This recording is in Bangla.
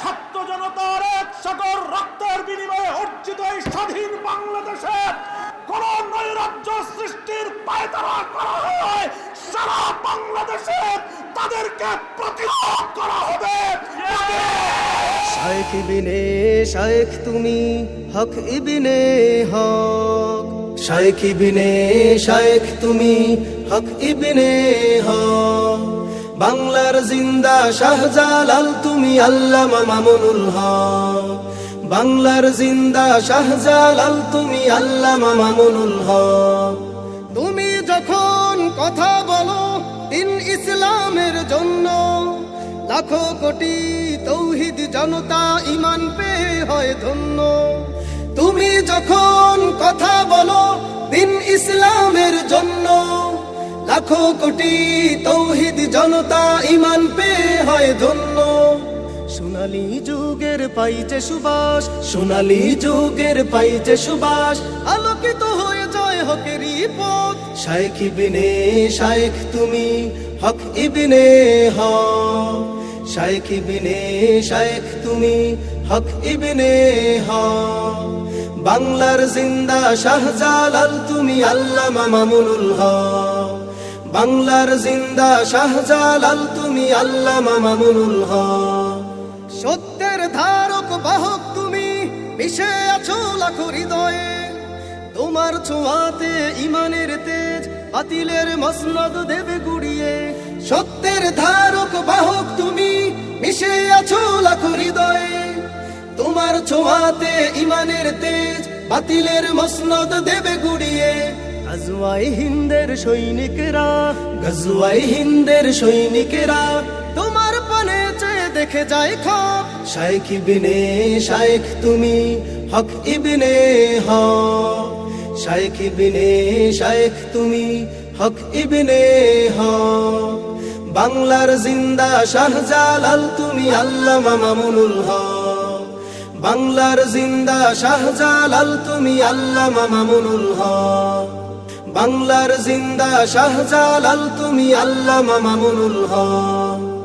ছাত্র জনতার এক সাগর রক্তের বিনিময়ে অর্জিত এই স্বাধীন বাংলাদেশে কোন নৈরাজ্য সৃষ্টির পায়তারা করা হয়, সারা বাংলাদেশে তাদেরকে প্রতিরোধ করা হবে। শায়েখ ইবিনে, শায়েখ তুমি, হক ইবিনে, হক। শায়েখ ইবিনে, শায়েখ তুমি, হক ইবিনে, হক। বাংলার জিন্দা শাহজালাল, তুমি আল্লামা মামুনুল হক। বাংলার জিন্দা শাহজালাল, তুমি আল্লামা মামুনুল হক। তুমি যখন কথা বলো দিন ইসলামের জন্য, লাখো কোটি তৌহিদ জনতা ইমান পেয়ে হয় ধন্য। তুমি যখন কথা বলো দিন ইসলামের জন্য, লাখো কোটি তৌহিদ জনতা ইমান পেয়ে হয় ধন্য। সোনালি যুগের পাইছে সুবাস, সোনালী যুগের পাইছে সুবাস, আলোকিত হয়ে যায় হকেরই পথ। শায়েখ ইবিনে, শায়েখ তুমি, হক ইবিনে শায়েখ ইবিনে, শায়েখ তুমি, হক ইবিনে হক। বাংলার জিন্দা শাহজালাল তুমি, আল্লামা মামুনুল হক। বাংলার জিন্দা শাহজালাল, তুমি আল্লামা মামুনুল হক। সত্যের ধারক বাহক তুমি, মিশে আছো লাখো হৃদয়ে। তোমার ছোঁয়াতে ইমানের তেজ, বাতিলের মসনদ দেবে গুড়িয়ে। সত্যের ধারক বাহক তুমি, মিশে আছো লাখো হৃদয়ে। তোমার ছোঁয়াতে ইমানের তেজ, বাতিলের মসনদ দেবে গুড়িয়ে। গজওয়াই হিন্দের সৈনিকেরা, গজওয়াই হিন্দের সৈনিকেরা, তোমার পানে চেয়ে দেখে যায় খপ। শাইখ ইবিনে, শাইখ তুমি, হক ইবিনে, হক। শাইখ ইবিনে, শাইখ তুমি, হক ইবিনে, হক। বাংলার জিন্দা শাহজালাল তুমি, আল্লামা মামুনুল হক। বাংলার জিন্দা শাহজালাল তুমি, আল্লামা মামুনুল হক। বাংলার জিন্দা শাহজালাল তুমি আল্লামা মামুনুল হক।